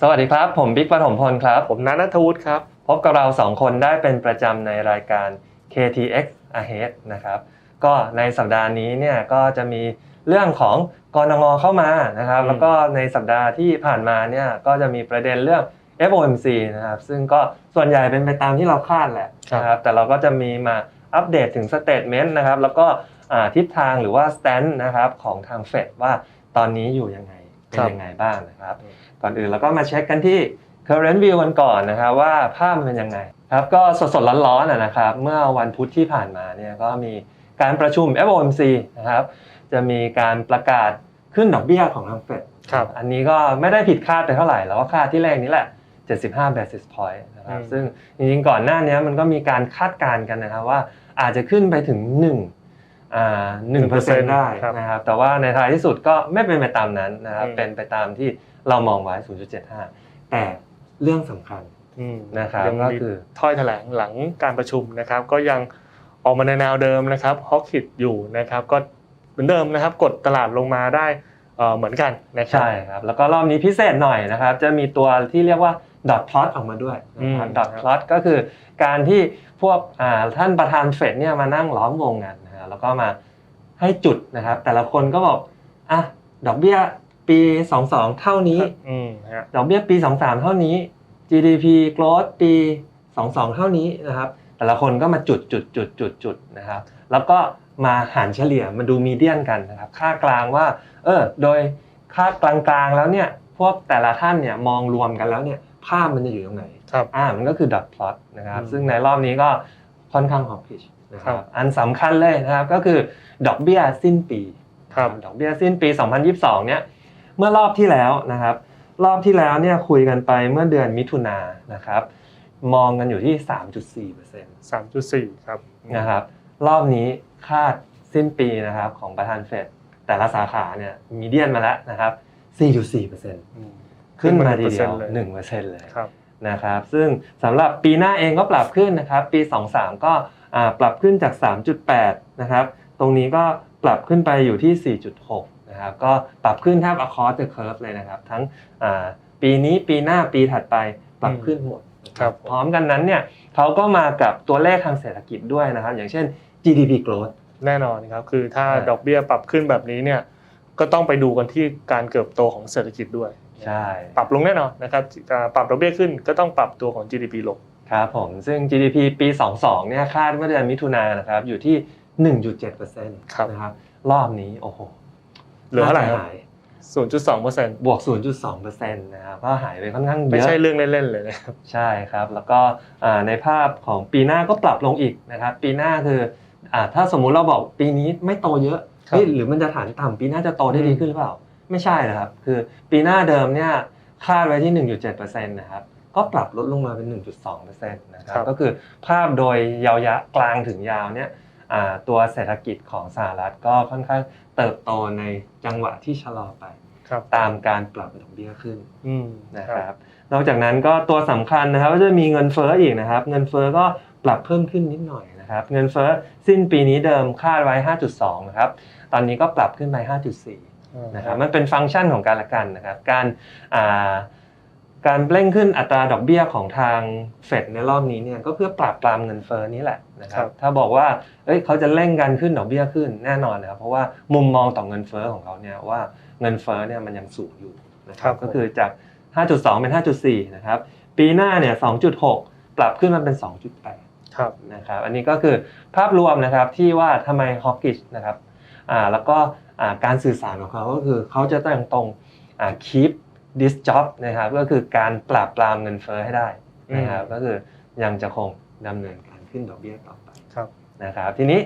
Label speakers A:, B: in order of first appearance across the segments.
A: สวัสดีครับ ผมบิ๊กปฐมพลครับ
B: ผมนัทนัทวุฒิครับ
A: พบกับเราสองคนได้เป็นประจำในรายการ KTX Ahead นะครับ ก็ในสัปดาห์นี้เนี่ยก็จะมีเรื่องของกรงงเข้ามานะครับ
B: อืม
A: แล้วก็ในสัปดาห์ที่ผ่านมาเนี่ยก็จะมีประเด็นเรื่อง FOMC นะครับ ซึ่งก็ส่วนใหญ่เป็นไปตามที่เราคาดแหละนะครับ แต่เราก็จะมีมาอัปเดตถึงสเต t เมนต์นะครับ แล้วก็อ่าทิศทางหรือว่าสแตนนะครับของทางเฟดว่าตอนนี้อยู่ยังไงเป็นยังไงบ้างนะครับ ก่อนอื่นเราก็มาเช็คกันที่ current view กันก่อนนะครับว่าภาพมันเป็นยังไงครับก็สดๆร้อนๆอะนะครับ เมื่อวันพุธที่ผ่านมาเนี่ยก็มีการประชุม FOMC นะครับจะมีการประกาศขึ้นดอกเบี้ยของทางเฟด
B: ครับ
A: อันนี้ก็ไม่ได้ผิดคาดไปเท่าไหร่แล้วก็คาดที่แรกนี้แหละ 75 basis point นะครับ
B: อืม
A: ซึ่งจริงๆก่อนหน้านี้มันก็มีการคาดการณ์กันนะครับว่าอาจจะขึ้นไปถึง1อ่า1%ได้
B: ครับ
A: นะครับแต่ว่าในท้ายที่สุดก็ไม่เป็นไปตามนั้นนะครับ
B: อืม
A: เป็นไปตามที่ เรามองไว้ 0.75 แต่เรื่องสำคัญ
B: อืม
A: นะครับ
B: ยัง
A: ก็
B: มี
A: คือ
B: ถ้อยแถลงหลังการประชุมนะครับ ก็ยังออกมาในแนวเดิมนะครับฮอกคิดอยู่นะครับ ก็เหมือนเดิมนะครับ กดตลาดลงมาได้เอ่อเหมือนกันนะครับ
A: ใช่ครับแล้วก็รอบนี้พิเศษหน่อยนะครับ จะมีตัวที่เรียกว่า dot plot ออกมาด้วยนะครับ
B: อืม
A: dot plot ก็คือการที่พวกอ่าท่านประธานเฟดเนี่ยมานั่งล้อมวงกันนะฮะแล้วก็มาให้จุดนะครับ แต่ละคนก็บอกอะดอกเบี้ย ปี22เท่านี้
B: อืมฮะ
A: ดอกเบี้ยปี23เท่านี้ GDP growth ปี22เท่านี้นะครับ แต่ละคนก็มาจุดจุดจุดจุดจุดนะครับ แล้วก็มาหารเฉลี่ยมาดูมีเดียนกันนะครับ ค่ากลางว่า เออ โดยค่ากลางๆแล้วเนี่ย พวกแต่ละท่านเนี่ยมองรวมกันแล้วเนี่ยภาพมันจะอยู่ตรงไหน
B: ครับ
A: อ่ามันก็คือ dot plot นะครับ
B: อืม
A: ซึ่งในรอบนี้ก็ค่อนข้าง hawkish นะค
B: ครั
A: รับ
B: บ
A: อันสำคัญเลยนะครับก็คือดอกเบี้ยสิ้นปี
B: ครับ
A: ดอกเบี้ยสิ้นปี 2022 เนี่ย เมื่อรอบที่แล้วนะครับ รอบที่แล้วเนี่ยคุยกันไปเมื่อเดือนมิถุนายนนะครับ มองกันอยู่ที่ 3.4%
B: สามจุดสี่ครับ
A: นะครับ รอบนี้คาดสิ้นปีนะครับของประธานเฟดแต่ละสาขาเนี่ยมีเดียนมาแล้วนะครับ 4.4%
B: อืม
A: ขึ้นมาทีเดียว
B: เลย
A: 1%เลย
B: ครับ
A: นะครับ ซึ่งสำหรับปีหน้าเองก็ปรับขึ้นนะครับ ปี 23 ก็อ่าปรับขึ้นจาก 3.8 นะครับ ตรงนี้ก็ปรับขึ้นไปอยู่ที่ 4.6 นะครับก็ปรับขึ้นแทบ across the curve เลยนะครับ ทั้งอ่าปีนี้ปีหน้าปีถัดไปปรับขึ้นหมดนะครับพร้อมกันนั้นเนี่ยเขาก็มากับตัวเลขทางเศรษฐกิจด้วยนะครับ อย่างเช่น GDP growth
B: แน่นอนครับคือถ้า
A: อ่า
B: ดอกเบี้ยปรับขึ้นแบบนี้เนี่ยก็ต้องไปดูกันที่การเติบโตของเศรษฐกิจด้วย
A: ใช่
B: ปรับลงแน่นอนนะครับอ่าปรับดอกเบี้ยขึ้นก็ต้องปรับตัวของ GDP ลง
A: ครับผมซึ่ง GDP ปี 22เนี่ยคาดเมื่อเดือนมิถุนายนนะครับอยู่ที่ 1.7%
B: ครับ
A: นะครับรอบนี้โอ้โห
B: เหลือเท่าไหร่ครับ
A: น่จะย
B: 0.2เปอร์เซ็นต์
A: บวก 0.2%นะครับก็หายไปค่อนข้างเย
B: ไม่
A: อะ
B: ใช่เรื่องเล่นๆเลยนะครับ
A: ใช่ครับ แล้วก็อ่าในภาพของปีหน้าก็ปรับลงอีกนะครับ ปีหน้าคืออ่าถ้าสมมุติเราบอกปีนี้ไม่โตเยอะ
B: ครับ
A: เฮ้ยหรือมันจะฐานต่ำปีหน้าจะโตได้ดีขึ้นหรือเปล่า ไม่ใช่นะครับ คือปีหน้าเดิมเนี่ยคาดไว้ที่ 1.7%นะครับก็ปรับลดลงมาเป็น 1.2%นะครับก็คือภาพโดยยาวๆกลางถึงยาวเนี่ยอ่าตัวเศรษฐกิจของสหรัฐก็ค่อนข้าง เติบโตในจังหวะที่ชะลอไป
B: ครับ
A: ตามการปรับดอกเบี้ยขึ้น
B: อืม
A: นะครับ นอกจากนั้นก็ตัวสำคัญนะครับก็จะมีเงินเฟ้ออีกนะครับ เงินเฟ้อก็ปรับเพิ่มขึ้นนิดหน่อยนะครับ เงินเฟ้อสิ้นปีนี้เดิมคาดไว้ 5.2 นะครับ ตอนนี้ก็ปรับขึ้นไป 5.4 นะครับมันเป็นฟังก์ชันของการละกันนะครับ การอ่า การเร่งขึ้นอัตราดอกเบี้ยของทางเฟดในรอบนี้เนี่ยก็เพื่อปราบปรามเงินเฟ้อนี้แหละนะค
B: ครั
A: รับ
B: บ
A: ถ้าบอกว่าเอ้ยเขาจะเร่งกันขึ้นดอกเบี้ยขึ้นแน่นอนนะครับเพราะว่ามุมมองต่อเงินเฟ้อของเขาเนี่ยว่าเงินเฟ้อเนี่ยมันยังสูงอยู่นะครับก็คือจาก 5.2 เป็น 5.4 นะครับปีหน้าเนี่ย 2.6 ปรับขึ้นมาเป็น 2.8
B: ครับ
A: นะครับอันนี้ก็คือภาพรวมนะครับที่ว่าทำไมฮอกกิชนะครับอ่าแล้วก็อ่าการสื่อสารของเขาก็คือเขาจะต้องตรงอ่า keep this job นะครับก็คือการปราบปรามเงินเฟ้อให้ได้นะครับ
B: อืม
A: ก็คือยังจะคงดำเนินการขึ้นดอกเบี้ยต่อไป
B: ครับ
A: นะครับทีนี้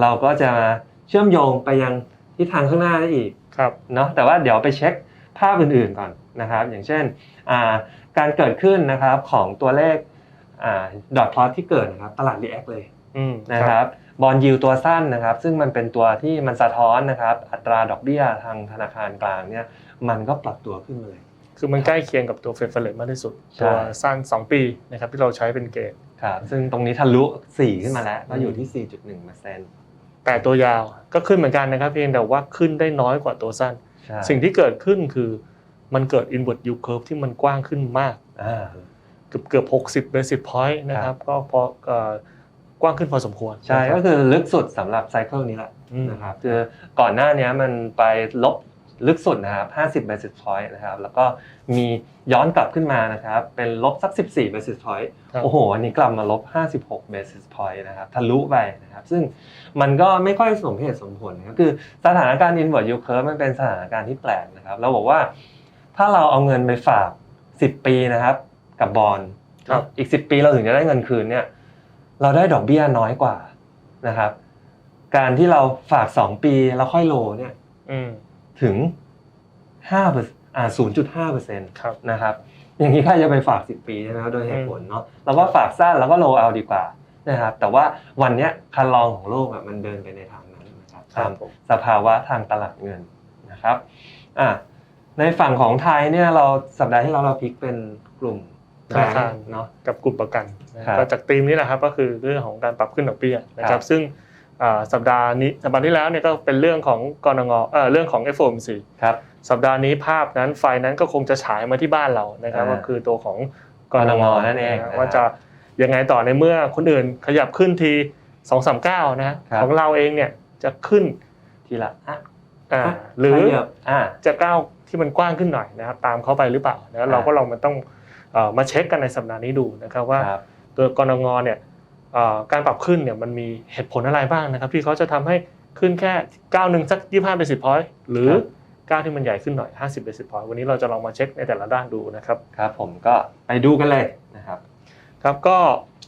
A: เราก็จะมาเชื่อมโยงไปยังทิศทางข้างหน้าได้อีก
B: ครับ
A: เนาะแต่ว่าเดี๋ยวไปเช็คภาพอื่นๆก่อนนะครับ อย่างเช่นอ่าการเกิดขึ้นนะครับของตัวเลขดอทพลอตที่เกิดนะครับตลาดรีแอคเลย
B: อืม
A: นะครับบอลยิวตัวสั้นนะครับ ซึ่งมันเป็นตัวที่มันสะท้อนนะครับ อัตราดอกเบี้ยทางธนาคารกลางเนี่ยมันก็ปรับตัวขึ้นมาเลย
B: คือมันใกล้เคียงกับตัวเฟดเฟลมากที่สุด
A: ใช่
B: ตัวสั้น 2 ปีนะครับที่เราใช้เป็นเกณฑ์
A: ครับซึ่งตรงนี้ทะลุ 4 ขึ้นมาแล้วก็อยู่ที่ 4.1%
B: แต่ตัวยาวก็ขึ้นเหมือนกันนะครับเพียงแต่ว่าขึ้นได้น้อยกว่าตัวสั้น
A: ใช่
B: สิ่งที่เกิดขึ้นคือมันเกิด inward yield curve ที่มันกว้างขึ้นมาก
A: อ่า
B: เกือบเกือบ 60 basis point นะครับก็พอเอ่อกว้างขึ้นพอสมควร
A: ใช่
B: นะค
A: ก็
B: รับ
A: คือลึกสุดสำหรับไซเคิลนี้แหละ
B: อืม
A: นะครับคือก่อนหน้านี้มันไปลบ ลึกสุดนะครับ 50 basis point นะครับ แล้วก็มีย้อนกลับขึ้นมานะครับ เป็นลบสัก 14 basis point
B: ครับ
A: โอ้โห อันนี้กลับมาลบ 56 basis point นะครับ ทะลุไปนะครับ ซึ่งมันก็ไม่ค่อยสมเหตุสมผลนะครับ คือสถานการณ์ inward yield curve มันเป็นสถานการณ์ที่แปลกนะครับ เราบอกว่าถ้าเราเอาเงินไปฝาก 10 ปีนะครับ กับบอล
B: ครับ
A: อีก 10 ปีเราถึงจะได้เงินคืนเนี่ย เราได้ดอกเบี้ยน้อยกว่านะครับ การที่เราฝาก 2 ปีแล้วค่อยโลเนี่ย
B: อืม
A: ถึง5เปอร์อ่า0.5เปอร์เซ็นต์
B: ครับ
A: นะครับอย่างนี้ใครจะไปฝาก 10 ปีใช่ไหมครับโดยเหตุผลเนาะเราก็ฝากสั้นแล้วก็โลเอาดีกว่านะครับแต่ว่าวันเนี้ยคันลองของโลกอะมันเดินไปในทางนั้นนะครับ
B: ครั
A: ตา
B: บ
A: ม
B: ผม
A: สภาวะทางตลาดเงินนะครับอะในฝั่งของไทยเนี่ยเราสัปดาห์ที่เราเราพลิกเป็นกลุ่ม
B: ธนาคาร
A: แบงก์เนาะ
B: กับกลุ่มประกันนะครับก็จากธีมนี้แหละครับก็คือเรื่องของการปรับขึ้นดอกเบี้ยนะค
A: ครั
B: รับบซึ่งอ่า สัปดาห์นี้สัปดาห์ที่แล้วเนี่ยก็เป็นเรื่องของกรงเอ่อเรื่องของ FOMC
A: ครับ
B: สัปดาห์นี้ภาพนั้นไฟนั้นก็คงจะฉายมาที่บ้านเรานะครับ
A: อ่า
B: ก็คือตัวของก
A: กนงนั่นเองะนะครับ
B: ว่าจะยังไงต่อในเมื่อคนอื่นขยับขึ้นที2 3 9นะฮะ
A: ครับ
B: ของเราเองเนี่ยจะขึ้น
A: ทีละอะ
B: อ่า
A: อะ
B: หรือ
A: ขยับอ่า
B: จะก้าวที่มันกว้างขึ้นหน่อยนะครับตามเขาไปหรือเปล่านะ
A: อ่า
B: เราก็ลองมาต้องเอ่อมาเช็คกันในสัปดาห์นี้ดูนะครับว่า
A: ครับ
B: ตัวกรงเนี่ยเอ่อ การปรับขึ้นเนี่ยมันมีเหตุผลอะไรบ้างนะครับ ที่เขาจะทำให้ขึ้นแค่ก้าวหนึ่งสัก25 basis point หรือ
A: ครับ
B: ก้าวที่มันใหญ่ขึ้นหน่อย 50 basis point วันนี้เราจะลองมาเช็คในแต่ละด้านดูนะครับ
A: ครับผมก็ไปดูกันเลยนะครับ
B: ครับก็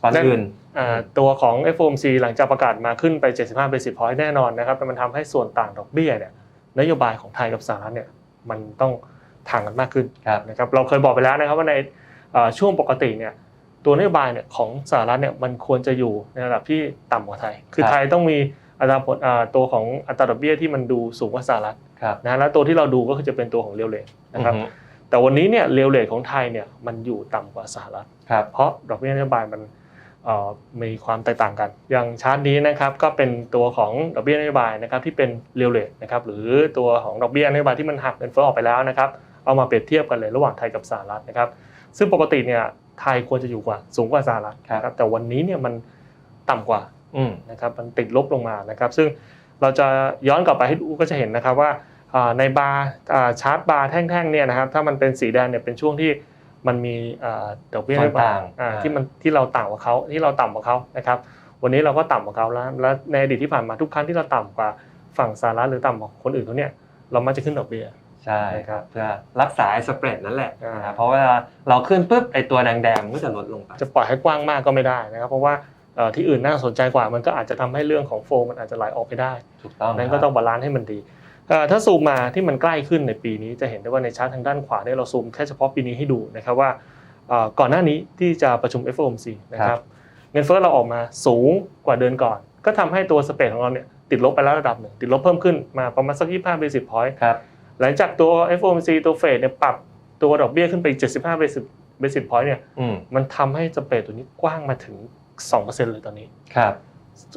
A: ก่อนอื่น
B: อ่าตัวของ FOMC หลังจากประกาศมาขึ้นไป 75 basis point แน่นอนนะครับแต่มันทำให้ส่วนต่างดอกเบี้ยเนี่ยนโยบายของไทยกับสหรัฐเนี่ยมันต้องทางกันมากขึ้น
A: ครับ
B: นะครับเราเคยบอกไปแล้วนะครับว่าในเอ่อช่วงปกติเนี่ย ตัวนโยบายเนี่ยของสหรัฐเนี่ยมันควรจะอยู่ในระดับที่ต่ำกว่าไทย คือ
A: ครับ
B: ไทยต้องมีอัตราผลอ่าตัวของอัตราดอกเบี้ยที่มันดูสูงกว่าสหรัฐ
A: ครับ
B: นะแล้วตัวที่เราดูก็คือจะเป็นตัวของเรียวเลทนะครับ
A: อือฮึ
B: แต่วันนี้เนี่ยเรียวเลทของไทยเนี่ยมันอยู่ต่ำกว่าสหรัฐ
A: ครับ
B: เพราะดอกเบี้ยนโยบายมันเอ่อมีความแตกต่างกัน อย่างชาร์ตนี้นะครับก็เป็นตัวของดอกเบี้ยนโยบายนะครับที่เป็นเรียวเลทนะครับหรือตัวของดอกเบี้ยนโยบายที่มันหักเงินเฟ้อออกไปแล้วนะครับเอามาเปรียบเทียบกันเลยระหว่างไทยกับสหรัฐนะครับซึ่งปกติเนี่ย ไทยควรจะอยู่กว่าสูงกว่าสหรัฐ
A: ครับ
B: นะแต่วันนี้เนี่ยมันต่ำกว่า
A: อืม
B: นะครับมันติดลบลงมานะครับ ซึ่งเราจะย้อนกลับไปให้ดูก็จะเห็นนะครับว่าอ่าในบาร์อ่าชาร์ตบาร์แท่งๆเนี่ยนะครับถ้ามันเป็นสีแดงเนี่ยเป็นช่วงที่มันมีอ่าดอกเบี้ย
A: ส่วนต่าง
B: อ่า
A: อ่า
B: ที่มันที่เราต่ำกว่าเขาที่เราต่ำกว่าเขานะครับวันนี้เราก็ต่ำกว่าเขาแล้วและในอดีตที่ผ่านมาทุกครั้งที่เราต่ำกว่าฝั่งสหรัฐหรือต่ำกว่าคนอื่นเขาเนี่ยเรามักจะขึ้นดอกเบี้ย
A: ใช่
B: ครับ
A: เพื่อรักษาไอ้สเปรดนั่นแหละ
B: อ่าน
A: นะครับเพราะเวลาเราขึ้นปุ๊บไอ้ตัวแดงๆมันก็จะลดลงไป
B: จะปล่อยให้กว้างมากก็ไม่ได้นะครับเพราะว่าเอ่อที่อื่นน่าสนใจกว่ามันก็อาจจะทำให้เรื่องของโฟมมันอาจจะไหลออกไปได้
A: ถูกต้อง
B: นั้นก็ต้องบาลานซ์ให้มันดีเอ่อถ้าซูมมาที่มันใกล้ขึ้นในปีนี้จะเห็นได้ว่าในชาร์ตทางด้านขวาเนี่ยเราซูมแค่เฉพาะปีนี้ให้ดูนะครับว่าเอ่อก่อนหน้านี้ที่จะประชุม FOMC นะครับเงินเฟ้อเราออกมาสูงกว่าเดือนก่อน ก็ทำให้ตัวสเปรดของเราเนี่ยติดลบไปแล้วระดับหนึ่งติดลบเพิ่มขึ้นมาประมาณสัก25 basis point
A: ครับ
B: หลังจากตัว FOMC ตัวเฟดเนี่ยปรับตัวดอกเบี้ยขึ้นไป 75 basis basis point เนี่ย
A: อืม
B: มันทำให้สเปรดตัวนี้กว้างมาถึง 2%เลยตอนนี้
A: ครับ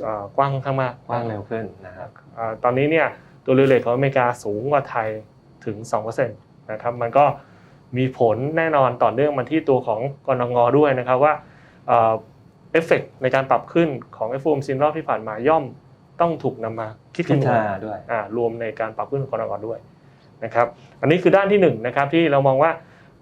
B: เอ่อกว้างข้างมาก
A: กว้างเร็วขึ้นนะครับ
B: อ่าตอนนี้เนี่ยตัวเรลเลทของอเมริกาสูงกว่าไทยถึง 2%นะครับมันก็มีผลแน่นอนต่อเนื่องมาที่ตัวของกรงงด้วยนะครับว่าเอ่อเอฟเฟกในการปรับขึ้นของ FOMC รอบที่ผ่านมาย่อมต้องถูกนำมาคิด
A: พิ
B: คำนว
A: จาร
B: ณ
A: ณาด้วย
B: อ่ารวมในการปรับขึ้นของกรงงด้วย นะครับอันนี้คือด้านที่หนึ่งนะครับที่เรามองว่า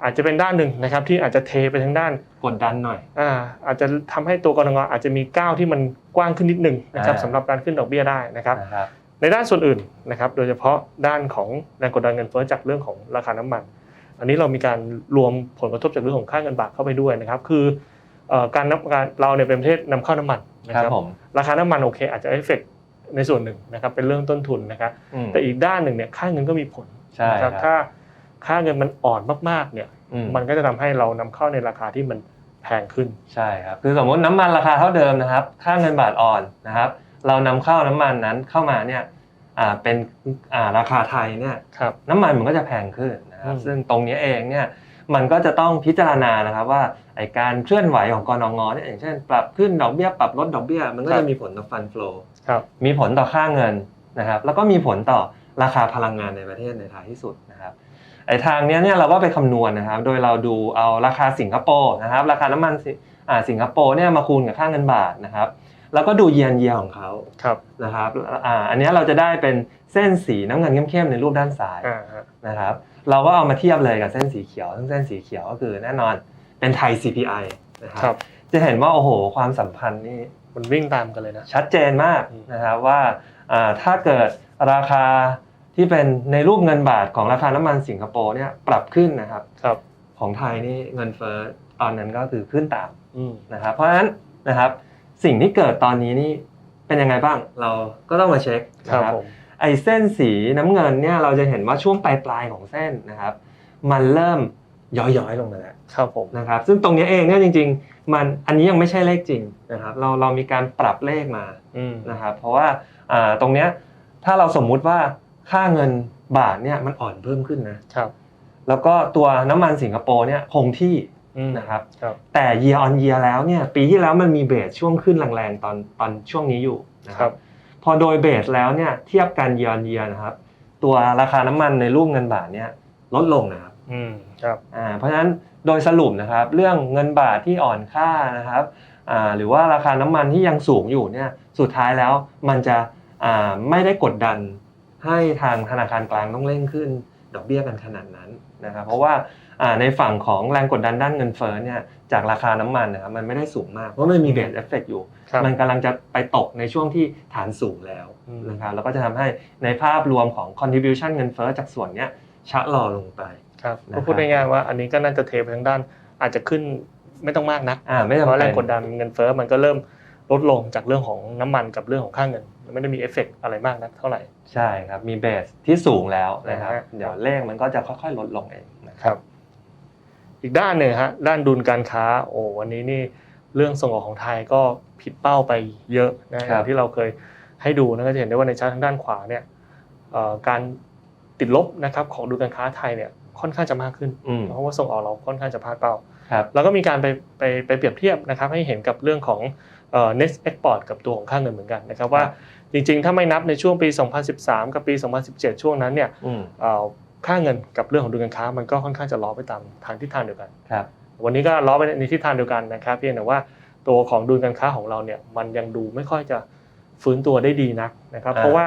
B: อาจจะเป็นด้านหนึ่งนะครับที่อาจจะเทไปทางด้าน
A: กดดันหน่อย
B: อ่าอาจจะทำให้ตัวกรงงอาจจะมีก้าวที่มันกว้างขึ้นนิดหนึ่งนะครับ
A: อ่า
B: สำหรับการขึ้นดอกเบี้ยได้นะครับ
A: นะครับ
B: ในด้านส่วนอื่นนะครับโดยเฉพาะด้านของแรงกดดันเงินเฟ้อจากเรื่องของราคาน้ำมัน อันนี้เรามีการรวมผลกระทบจากเรื่องของค่าเงินบาทเข้าไปด้วยนะครับคือเอ่อการนำการเราเนี่ยเป็นประเทศนำเข้าน้ำมันนะ
A: ค
B: ค
A: รั
B: รั
A: บบผม
B: ราคาน้ำมันโอเคอาจจะเอฟเฟกในส่วนหนึ่งนะครับเป็นเรื่องต้นทุนนะครับ
A: อืม
B: แต่อีกด้านหนึ่งเนี่ยค่าเงินก็มีผล
A: ใช่
B: นะ
A: ครับ
B: ถ้าค่าเงินมันอ่อนมากๆเนี่ย
A: อืม
B: มันก็จะทำให้เรานำเข้าในราคาที่มันแพงขึ้น
A: ใช่ครับคือสมมติน้ำมันราคาเท่าเดิมนะครับค่าเงินบาทอ่อนนะครับ เรานำเข้าน้ำมันนั้นเข้ามาเนี่ยอ่าเป็นอ่าราคาไทยเนี่ย
B: ครับ
A: น้ำมันมันก็จะแพงขึ้นนะครับ
B: อืม
A: ซึ่งตรงนี้เองเนี่ยมันก็จะต้องพิจารณานะครับว่าไอการเคลื่อนไหวของกรงงเนี่ยอย่างเช่น ปรับขึ้นดอกเบี้ยปรับลดดอกเบี้ย มันก็จะมีผลต่อฟันฟลู
B: ครับ
A: มีผลต่อค่าเงินนะครับ แล้วก็มีผลต่อ ราคาพลังงานในประเทศในท้ายที่สุดนะครับไอ้ทางเนี้ยเนี่ยเราก็ไปคำนวณนะครับ โดยเราดูเอาราคาสิงคโปร์นะครับ ราคาน้ำมันสิอ่าสิงคโปร์เนี่ยมาคูณกับค่าเงินบาทนะครับ แล้วก็ดูเยียนเยียของเขา
B: ครับ
A: นะครับอ่าอันเนี้ยเราจะได้เป็นเส้นสีน้ำเงินเข้มๆในรูปด้านซ้าย
B: อ่าฮะ
A: นะครับ เราก็เอามาเทียบเลยกับเส้นสีเขียวซึ่งเส้นสีเขียวก็คือแน่นอนเป็นไทย CPI นะค
B: ครั
A: รับบจะเห็นว่าโอ้โหความสัมพันธ์นี่
B: มันวิ่งตามกันเลยนะ
A: ชัดเจนมาก
B: อืม
A: นะครับว่าอ่าถ้าเกิดราคา ที่เป็นในรูปเงินบาทของราคาน้ำมันสิงคโปร์เนี่ยปรับขึ้นนะครับ
B: ครับ
A: ของไทยนี่เงินเฟ้อตอนนั้นก็คือขึ้นตาม
B: อืม
A: นะครับเพราะฉะนั้นนะครับสิ่งที่เกิดตอนนี้นี่เป็นยังไงบ้างเราก็ต้องมาเช็ค
B: ครับ
A: นะ
B: ผม
A: ไอ้เส้นสีน้ำเงินเนี่ยเราจะเห็นว่าช่วงปลายปลายๆของเส้นนะครับ มันเริ่มย้อยๆลงมาแล้ว
B: ครับผม
A: นะครับ ซึ่งตรงนี้เองเนี่ยจริง ๆ มันอันนี้ยังไม่ใช่เลขจริงนะครับ เราเรามีการปรับเลขมา
B: อืม
A: นะครับ เพราะว่าอ่าตรงเนี้ยถ้าเราสมมุติว่า ค่าเงินบาทเนี่ยมันอ่อนเพิ่มขึ้นนะครับ แล้วก็ตัวน้ำมันสิงคโปร์เนี่ยคงที่
B: อืม
A: นะครับ
B: ครับ
A: แต่ year on year แล้วเนี่ยปีที่แล้วมันมีเบสช่วงขึ้นแรงๆตอนตอนช่วงนี้อยู่นะค
B: ครั
A: รับ บ พอโดยเบสแล้วเนี่ยเทียบกัน year on year นะครับตัวราคาน้ำมันในรูปเงินบาทเนี่ยลดลงนะครับ
B: อืมครับ
A: อ่าเพราะฉะนั้นโดยสรุปนะครับเรื่องเงินบาทที่อ่อนค่านะครับอ่าหรือว่าราคาน้ำมันที่ยังสูงอยู่เนี่ยสุดท้ายแล้วมันจะอ่าไม่ได้กดดัน ให้ทางธนาคารกลางต้องเร่งขึ้นดอกเบี้ยกันขนาดนั้นนะครับเพราะว่าอ่าในฝั่งของแรงกดดันด้านเงินเฟ้อเนี่ยจากราคาน้ำมันนะครับมันไม่ได้สูงมาก เพราะมันมีเบสเอฟเฟกอยู่
B: ครับ
A: มันกำลังจะไปตกในช่วงที่ฐานสูงแล้ว
B: อืม
A: นะครับแล้วก็จะทำให้ในภาพรวมของ contribution เงินเฟ้อจากส่วนเนี้ยชะลอลงไป
B: ครับ
A: นะครับ
B: ก็พูดง่ายๆว่าอันนี้ก็น่าจะเทไปทางด้านอาจจะขึ้นไม่ต้องมากนัก
A: อ่าไม่
B: เพ
A: จำ
B: ราะแร
A: เป็
B: ง
A: น
B: กดดันเงินเฟ้อมันก็เริ่ม ลดลงจากเรื่องของน้ำมันกับเรื่องของค่าเงินมันไม่ได้มีเอฟเฟกต์อะไรมากนักเท่าไหร่
A: ใช่ครับ มีเบสที่สูงแล้วนะครับ
B: นะฮะ
A: เดี๋ยวเลขมันก็จะค่อยๆ ลดลงเองนะค
B: ครับรับ อีกด้านหนึ่งฮะด้านดุลการค้า โอ้วันนี้นี่เรื่องส่งออกของไทยก็ผิดเป้าไปเยอะนะ
A: ครั
B: อบย่างที่เราเคยให้ดูนะก็จะเห็นได้ว่าในชาร์ตทางด้านขวาเนี่ยเอ่อการติดลบนะครับของดุลการค้าไทยเนี่ยค่อนข้างจะมากขึ้น
A: อืม
B: เพราะว่าส่งออกเราค่อนข้างจะพลาดเป้า
A: ครับ
B: แล้วก็มีการไปไปไปเปรียบเทียบนะครับให้เห็นกับเรื่องของ เอ่อ net export กับตัวของค่าเงินเหมือนกันนะครับว่าจริงๆ ถ้าไม่นับในช่วงปี 2013 กับปี 2017 ช่วงนั้นเนี่ย
A: อืม
B: เอ่อค่าเงินกับเรื่องของดุลการค้า มันก็ค่อนข้างจะล้อไปตามทางทิศทางเดียวกัน
A: ครับ
B: วันนี้ก็ล้อไปในทิศทางเดียวกันนะครับเพียงแต่ว่าตัวของดุลการค้าของเราเนี่ยมันยังดูไม่ค่อยจะฟื้นตัวได้ดีนักนะครับ
A: อ่า
B: เพราะว่า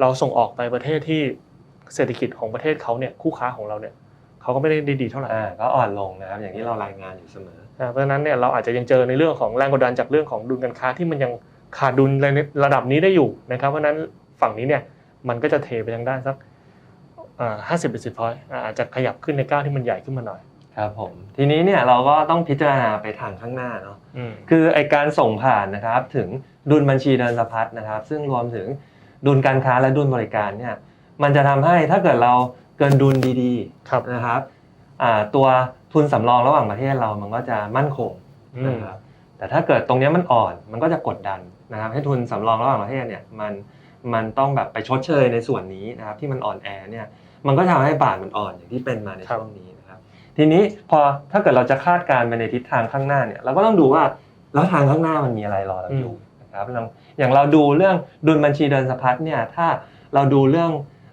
B: เราส่งออกไปประเทศที่เศรษฐกิจของประเทศเขาเนี่ยคู่ค้าของเราเนี่ยเขาก็ไม่ได้ดีเท่าไหร่
A: อ่าก็อ่อนลงนะครับอย่างที่เรารายงานอยู่เสมอ
B: นะ เพราะฉะนั้นเนี่ยเราอาจจะยังเจอในเรื่องของแรงกดดันจากเรื่องของดุลการค้าที่มันยังขาดดุลในระดับนี้ได้อยู่นะครับ เพราะฉะนั้นฝั่งนี้เนี่ยมันก็จะเทไปทางด้านสักห้าสิบเปอร์เซ็นต์พอยต์อาจจะขยับขึ้นในก้าวที่มันใหญ่ขึ้นมาหน่อย
A: ครับผมทีนี้เนี่ยเราก็ต้องพิจารณาไปทางข้างหน้าเนาะ
B: อืม
A: คือไอการส่งผ่านนะครับถึงดุลบัญชีเดินสะพัดนะครับ ซึ่งรวมถึงดุลการค้าและดุลบริการเนี่ยมันจะทำให้ถ้าเกิดเราเกินดุลดี
B: ครับ
A: ๆนะครับอ่าตัว ทุนสำรองระหว่างประเทศเรามันก็จะมั่นคง
B: อืม
A: นะครับแต่ถ้าเกิดตรงเนี้ยมันอ่อนมันก็จะกดดันนะครับ ให้ทุนสำรองระหว่างประเทศเนี่ยมันมันต้องแบบไปชดเชยในส่วนนี้นะครับที่มันอ่อนแอเนี่ยมันก็ทำให้บาทมันอ่อนอย่างที่เป็นมาใน
B: ครับ
A: ช่วงนี้นะครับ ทีนี้พอถ้าเกิดเราจะคาดการณ์ไปในทิศทางข้างหน้าเนี่ยเราก็ต้องดูว่าแล้วทางข้างหน้ามันมีอะไรรอเราอยู่นะครับเราอย่างเราดูเรื่องดุลบัญชีเดินสะพัดเนี่ยถ้าเราดูเรื่อง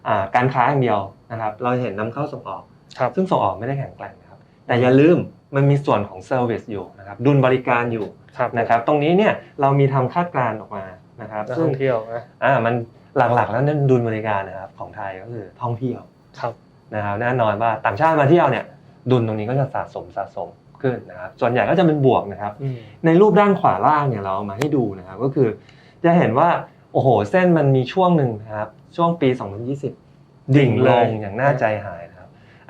A: อาการค้าอย่างเดียวนะครับ เราเห็นนำเข้าส่งออก
B: ครับ
A: ซึ่งส่งออกไม่ได้แข็งแกร่งนะครับ แต่อย่าลืมมันมีส่วนของเซอร์วิสอยู่นะครับดุลบริการอยู่
B: ครับ
A: นะครับ ตรงนี้เนี่ยเรามีทำคาดการณ์ออกมานะครับ
B: นัก
A: ซึ่ง
B: ท่องเที่ยวนะ
A: อ่ามันหลักๆแล้วนั่นดุลบริการนะครับของไทยก็คือท่องเที่ยว
B: ครับ
A: นะครับแน่นอนว่าต่างชาติมาเที่ยวเนี่ยดุลตรงนี้ก็จะสะสมสะสมขึ้นนะครับส่วนใหญ่ก็จะเป็นบวกนะครับ
B: อืม
A: ในรูปด้านขวาล่างเนี่ยเราเอามาให้ดูนะครับก็คือ จะเห็นว่าโอ้โหเส้นมันมีช่วงหนึ่งนะครับช่วงปี 2020 ดิ่งลงอย่างน่าใจหายนะครับ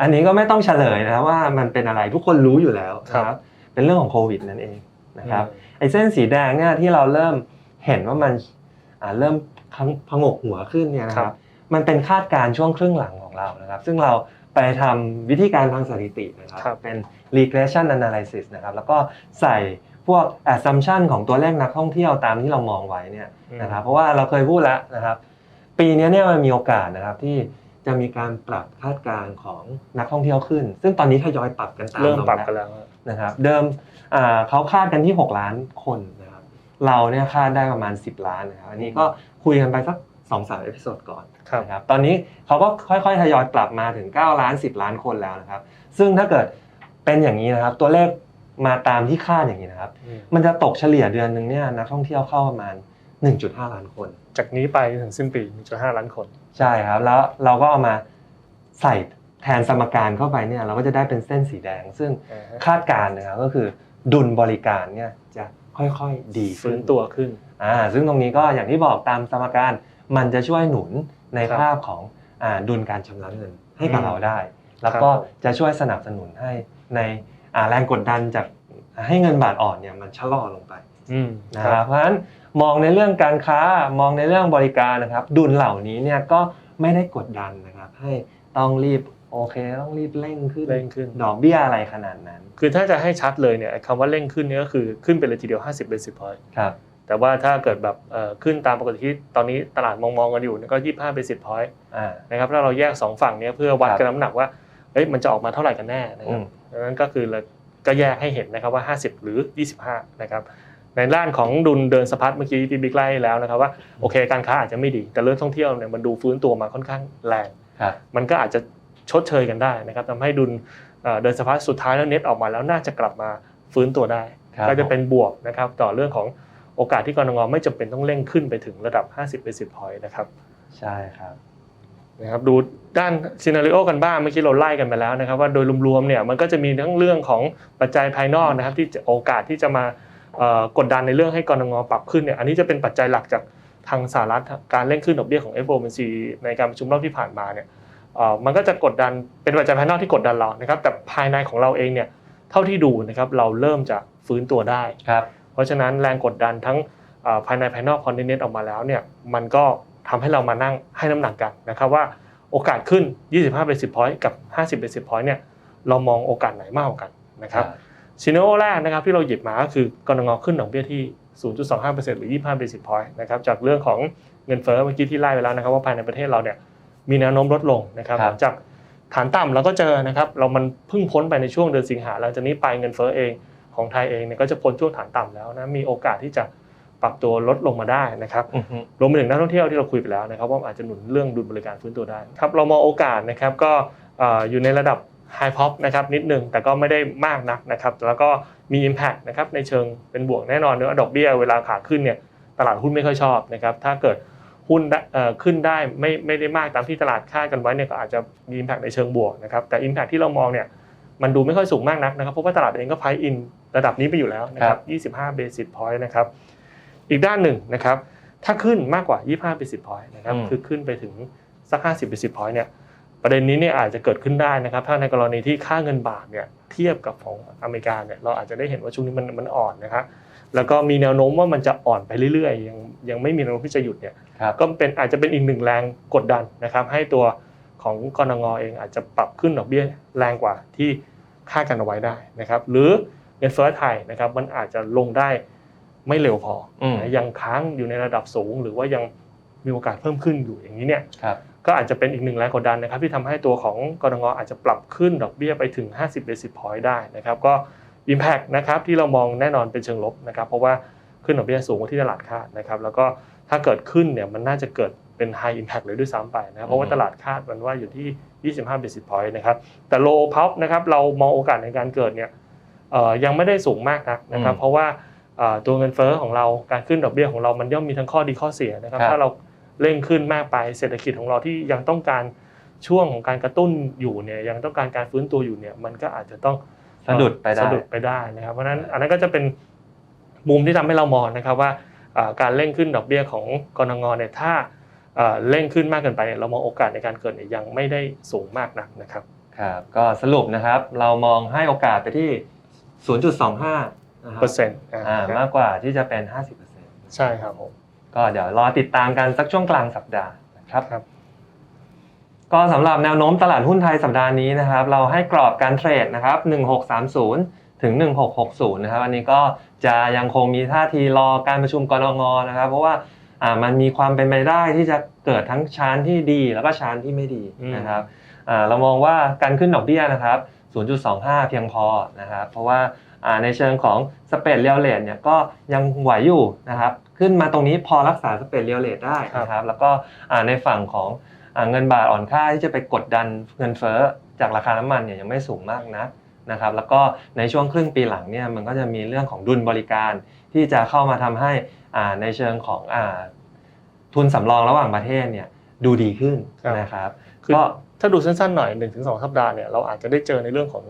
A: อันนี้ก็ไม่ต้องเฉลยนะครับว่ามันเป็นอะไรทุกคนรู้อยู่แล้วนะครับ เป็นเรื่องของโควิดนั่นเองนะครับไอ้เส้นสีแดงเนี่ยที่เราเริ่มเห็นว่ามันอ่าเริ่มพังพงกหัวขึ้นเนี่ยนะค
B: ครั
A: รับ
B: บ
A: มันเป็นคาดการณ์ช่วงครึ่งหลังของเรานะครับ ซึ่งเราไปทำวิธีการทางสถิตินะครับ
B: ครับ
A: เป็น regression analysis นะครับ แล้วก็ใส่พวก assumption ของตัวเลขนักท่องเที่ยวตามที่เรามองไว้เนี่ยนะครับ เพราะว่าเราเคยพูดแล้วนะครับ ปีนี้เนี่ยมันมีโอกาสนะครับที่ จะมีการปรับคาดการณ์ของนักท่องเที่ยวขึ้น ซึ่งตอนนี้ทยอยปรับกันตาม
B: เริ่ม
A: ลง
B: ปรับ
A: แล้ว
B: กันแล้ว
A: นะครับ เดิมอ่าเขาคาดกันที่ 6 ล้านคนนะครับเราเนี่ยคาดได้ประมาณ 10 ล้านนะครับอันนี้ก็คุยกันไปสัก2อสามเอพิโซดก่อน
B: ครับ
A: นะครับตอนนี้เขาก็ค่อยๆทยอยกลับมาถึง 9 ล้าน 10 ล้านคนแล้วนะครับ ซึ่งถ้าเกิดเป็นอย่างนี้นะครับ ตัวเลขมาตามที่คาดอย่างนี้นะครับ
B: อืม
A: มันจะตกเฉลี่ยเดือนหนึ่งเนี่ยนักท่องเที่ยวเข้าประมาณ 1.5 ล้านคน
B: จากนี้ไปถึงสิ้นปี 1.5 ล้านคน
A: ใช่ครับ แล้วเราก็เอามาใส่แทนสมการเข้าไปเนี่ยเราก็จะได้เป็นเส้นสีแดง ซึ่ง
B: อ่าฮะ
A: คาดการณ์นะครับก็คือดุลบริการเนี่ยจะค่อยๆ ดีขึ้
B: ฟื้
A: น
B: นตัวขึ้น
A: อ่าซึ่งตรงนี้ก็อย่างที่บอกตามสมการมันจะช่วยหนุนใน
B: ครับ
A: ภาพของอ่าดุลการชำระเงินให้กับ
B: อืม
A: เราได้ แล้วก็
B: ครับผม
A: จะช่วยสนับสนุนให้ในอ่าแรงกดดันจากให้เงินบาทอ่อนเนี่ยมันชะลอลงไป
B: อืม
A: นะครับเพราะฉะนั้นมองในเรื่องการค้ามองในเรื่องบริการนะครับ ดุลเหล่านี้เนี่ยก็ไม่ได้กดดันนะครับ ให้ต้องรีบโอเคต้องรีบเร่งขึ้น
B: เร่งขึ้น
A: ดอกเบี้ยอะไรขนาดนั้น
B: คือถ้าจะให้ชัดเลยเนี่ยคำว่าเร่งขึ้นเนี่ยก็คือขึ้นไปเลยทีเดียว 50 basis point
A: ครับ
B: แต่ว่าถ้าเกิดแบบเอ่อขึ้นตามปกติที่ตอนนี้ตลาดมองมองๆกันอยู่เนี่ยก็ 25 basis point
A: อ่า
B: นะครับถ้าเราแยก 2 ฝั่งเนี้เพื่อวัด
A: ครับ
B: กันน้ำหนักว่าเอ้ยมันจะออกมาเท่าไหร่กันแน่นะค
A: อื
B: รับ
A: ม
B: ดังนั้นก็คือเราก็แยกให้เห็นนะครับว่า 50 หรือ 25 นะครับ ในด้านของดุลเดินสะพัดเมื่อกี้ที่บิ๊กไล่แล้วนะครับว่าโอเคการค้าอาจจะไม่ดี แต่เรื่องท่องเที่ยวเนี่ยมันดูฟื้นตัวมาค่อนข้างแรง
A: ครับ
B: มันก็อาจจะชดเชยกันได้นะครับทำให้ดุลเอ่อเดินสะพัดสุดท้ายแล้วเน็ตออกมาแล้วน่าจะกลับมาฟื้นตัวได้
A: ครับ
B: ก็จะเป็นบวกนะครับต่อเรื่องของโอกาสที่กรงงไม่จำเป็นต้องเร่งขึ้นไปถึงระดับ 50 basis point นะครับ
A: ใช่ครับ
B: นะครับดูด้านซีนารีโอกันบ้างเมื่อกี้เราไล่กันไปแล้วนะครับว่าโดยรวมๆเนี่ยมันก็จะมีทั้งเรื่องของปัจจัยภายนอกนะครับที่จะโอกาสที่จะมาเอ่อ กดดันในเรื่องให้กรงงปรับขึ้นเนี่ยอันนี้จะเป็นปัจจัยหลักจากทางสหรัฐการเร่งขึ้นดอกเบี้ยของ FOMC ในการประชุมรอบที่ผ่านมาเนี่ยเอ่อมันก็จะกดดันเป็นปัจจัยภายนอกที่กดดันเรานะครับแต่ภายในของเราเองเนี่ยเท่าที่ดูนะครับเราเริ่มจะฟื้นตัวได้
A: ครับ
B: เพราะฉะนั้นแรงกดดันทั้งเอ่อภายในภายนอกพอเน็ตออกมาแล้วเนี่ยมันก็ทำให้เรามานั่งให้น้ำหนักกันนะครับว่าโอกาสขึ้น 25 basis point กับ 50 basis point เนี่ยเรามองโอกาสไหนมากกว่ากันนะครับ ซีโนแรกนะครับที่เราหยิบมาก็คือกรงงขึ้นดอกเบี้ยที่ 0.25%หรือ 25 basis point นะครับจากเรื่องของเงินเฟ้อเมื่อกี้ที่ไล่ไปแล้วนะครับว่าภายในประเทศเราเนี่ยมีแนวโน้มลดลงนะครับ
A: ครับ
B: หลังจากฐานต่ำเราก็เจอนะครับเรามันเพิ่งพ้นไปในช่วงเดือนสิงหาหลังจากนี้ไปเงินเฟ้อเองของไทยเองเนี่ยก็จะพ้นช่วงฐานต่ำแล้วนะมีโอกาสที่จะปรับตัวลดลงมาได้นะครับ
A: อือฮึ
B: รวมไปถึงนักท่องเที่ยวที่เราคุยไปแล้วนะครับว่าอาจจะหนุนเรื่องดุลบริการฟื้นตัวได้ครับเรามองโอกาสนะครับก็เอ่ออยู่ในระดับ ไฮพอปนะครับนิดนึงแต่ก็ไม่ได้มากนักนะครับแล้วก็มี Impact นะครับในเชิงเป็นบวกแน่นอนเนื้อะดอกเบี้ยเวลาขาขึ้นเนี่ยตลาดหุ้นไม่ค่อยชอบนะครับถ้าเกิดหุ้นได้เอ่อขึ้นได้ไม่ไม่ได้มากตามที่ตลาดคาดกันไว้เนี่ยก็อาจจะมี Impact ในเชิงบวกนะครับแต่ Impact ที่เรามองเนี่ยมันดูไม่ค่อยสูงมากนักนะครับเพราะว่าตลาดเองก็ price in ระดับนี้ไปอยู่แล้วนะครับ25 basis point นะครับอีกด้านหนึ่งนะครับถ้าขึ้นมากกว่า 25 basis point นะครับ
A: อืม
B: คือขึ้นไปถึงสัก 50 basis point เนี่ย ประเด็นนี้เนี่ยอาจจะเกิดขึ้นได้นะครับถ้าในกรณีที่ค่าเงินบาทเนี่ยเทียบกับของอเมริกาเนี่ยเราอาจจะได้เห็นว่าช่วงนี้มันมันอ่อนนะครับแล้วก็มีแนวโน้มว่ามันจะอ่อนไปเรื่อยๆยังยังไม่มีแนวโน้มที่จะหยุดเนี่ย
A: ครับ
B: ก็เป็นอาจจะเป็นอีกหนึ่งแรงกดดันนะครับให้ตัวของกรงงเองอาจจะปรับขึ้นดอกเบี้ยแรงกว่าที่คาดกันเอาไว้ได้นะครับหรือเงินเฟ้อไทยนะครับมันอาจจะลงได้ไม่เร็วพอ
A: อืม
B: นะยังค้างอยู่ในระดับสูง หรือว่ายังมีโอกาสเพิ่มขึ้นอยู่อย่างนี้เนี่ย
A: ครับ
B: ก็อาจจะเป็นอีกหนึ่งแรงกดดันนะครับที่ทำให้ตัวของกรงอาจจะปรับขึ้นดอกเบี้ยไปถึง 50 basis point ได้นะครับก็ Impact นะครับที่เรามองแน่นอนเป็นเชิงลบนะครับเพราะว่าขึ้นดอกเบี้ยสูงกว่าที่ตลาดคาดนะครับแล้วก็ถ้าเกิดขึ้นเนี่ยมันน่าจะเกิดเป็น High Impact เลยด้วยซ้ำไปนะครับเพราะว่าตลาดคาดมันว่าอยู่ที่ 25 basis point นะครับแต่ low pulp นะครับเรามองโอกาสในการเกิดเนี่ยเอ่อยังไม่ได้สูงมากนักนะครับ
A: อืม
B: เพราะว่าเอ่อตัวเงินเฟ้อของเราการขึ้นดอกเบี้ยของเรามันย่อมมีทั้งข้อดีข้อเสียนะครับ
A: ครับ
B: ถ้าเรา เร่งขึ้นมากไปเศรษฐกิจของเราที่ยังต้องการช่วงของการกระตุ้นอยู่เนี่ยยังต้องการการฟื้นตัวอยู่เนี่ยมันก็อาจจะต้อง
A: สะดุดไปได้
B: สะดุดไปได้นะครับเพราะฉะนั้นอันนั้นก็จะเป็นมุมที่ทำให้เรามองนะครับว่าเอ่อการเร่งขึ้นดอกเบี้ยของกรงงเนี่ยถ้าเอ่อเร่งขึ้นมากเกินไปเนี่ยเรามองโอกาสในการเกิดเนี่ยยังไม่ได้สูงมากนักนะครับ
A: ครับก็สรุปนะครับเรามองให้โอกาสไปที่ 0.25นะครั
B: เปอร์เซ็นต์
A: อ่ามากกว่าที่จะเป็น 50%
B: ใช่ครับผม
A: ก็เดี๋ยวรอติดตามกันสักช่วงกลางสัปดาห์นะครับ
B: ครับ
A: ก็สำหรับแนวโน้มตลาดหุ้นไทยสัปดาห์นี้นะครับ เราให้กรอบการเทรดนะครับ 1630 ถึง 1660 นะครับ อันนี้ก็จะยังคงมีท่าทีรอการประชุมกรงงนะครับ เพราะว่าอ่ามันมีความเป็นไปได้ที่จะเกิดทั้งชานที่ดี แล้วก็ชานที่ไม่ดีนะครับอ่าเรามองว่าการขึ้นดอกเบี้ยนะครับ 0.25 เพียงพอนะครับ เพราะว่าอ่าในเชิงของสเปรดเรียลเลทเนี่ยก็ยังไหวอยู่นะครับ ขึ้นขึ้นมาตรงนี้พอรักษาสเปรดเรียลเลทได้นะครับแล้วก็อ่าในฝั่งของอ่าเงินบาทอ่อนค่าที่จะไปกดดันเงินเฟ้อจากราคาน้ำมันเนี่ยยังไม่สูงมากนักนะครับแล้วก็ในช่วงครึ่งปีหลังเนี่ยมันก็จะมีเรื่องของดุลบริการที่จะเข้ามาทำให้อ่าในเชิงของอ่าทุนสำรองระหว่างประเทศเนี่ยดูดีขึ้นนะครับ
B: คือ
A: ก็
B: ถ้าดูสั้นๆหน่อย1นถึงสสัปดาห์เนี่ยเราอาจจะได้เจอในเรื่องของ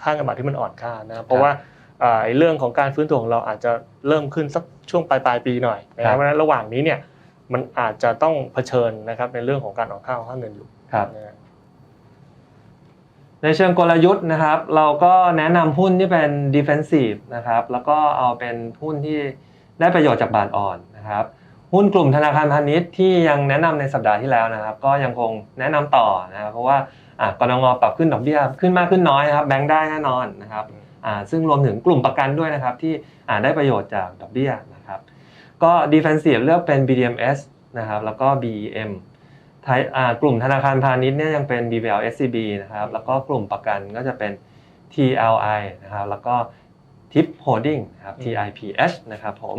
B: ค่าเงินบาทที่มันอ่อนค่านะครับเพราะว่าอ่าไอ้ เรื่องของการฟื้นตัวของเราอาจจะเริ่มขึ้นสักช่วงปลายปลายๆปีหน่อยนะค
A: ครั
B: รับบเพราะฉะนั้นระหว่างนี้เนี่ยมันอาจจะต้องเผชิญนะครับในเรื่องของการอ่อนค่าของค่าเงินอยู่
A: ครับ
B: นะฮะ
A: ในเชิงกลยุทธ์นะครับ เราก็แนะนำหุ้นที่เป็น defensive นะครับ แล้วก็เอาเป็นหุ้นที่ได้ประโยชน์จากบาทอ่อนนะครับ หุ้นกลุ่มธนาคารพาณิชย์ที่ยังแนะนำในสัปดาห์ที่แล้วนะครับ ก็ยังคงแนะนำต่อนะครับเพราะว่าอะกรงปรับขึ้นดอกเบี้ยขึ้นมากขึ้นน้อยนะครับแบงค์ได้แน่นอนนะครับอ่า ซึ่งรวมถึงกลุ่มประกันด้วยนะครับที่ได้ประโยชน์จากดอกเบี้ยนะครับก็ defensive เลือกเป็น BDMs นะครับแล้วก็ BEM ไทยอ่ากลุ่มธนาคารพาณิชย์เนี่ยยังเป็น BBL SCB นะครับแล้วก็กลุ่มประกันก็จะเป็น TLI นะครับแล้วก็ TIP Holding นะครับ TIPH นะครับผม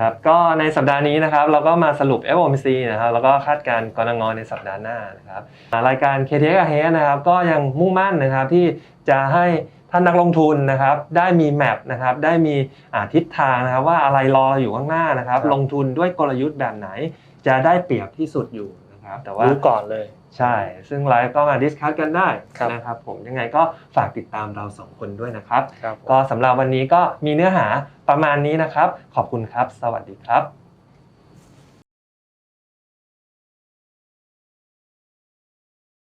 A: ครับก็ในสัปดาห์นี้นะครับเราก็มาสรุป FOMC นะครับแล้วก็คาดการณ์กรงงในสัปดาห์หน้านะครับรายการ KTX a h e a d นะครับก็ยังมุ่งมั่นนะครับที่จะให้ ท่านนักลงทุนนะครับได้มีแมปนะครับได้มีอ่าทิศทางนะครับว่าอะไรรออยู่ข้างหน้านะครับ
B: ครับ
A: ลงทุนด้วยกลยุทธ์แบบไหน จะได้เปรียบที่สุดอยู่นะครับแต่ว่า
B: รู้ก่อนเลย
A: ใช่ ซึ่งไลฟ์ก็มาดิสคัสกันได้
B: ครับ
A: นะครับผมยังไงก็ฝากติดตามเราสองคนด้วยนะครับ
B: ครับ
A: ก็สำหรับวันนี้ก็มีเนื้อหาประมาณนี้นะครับ ขอบคุณครับ สวัสดีครับ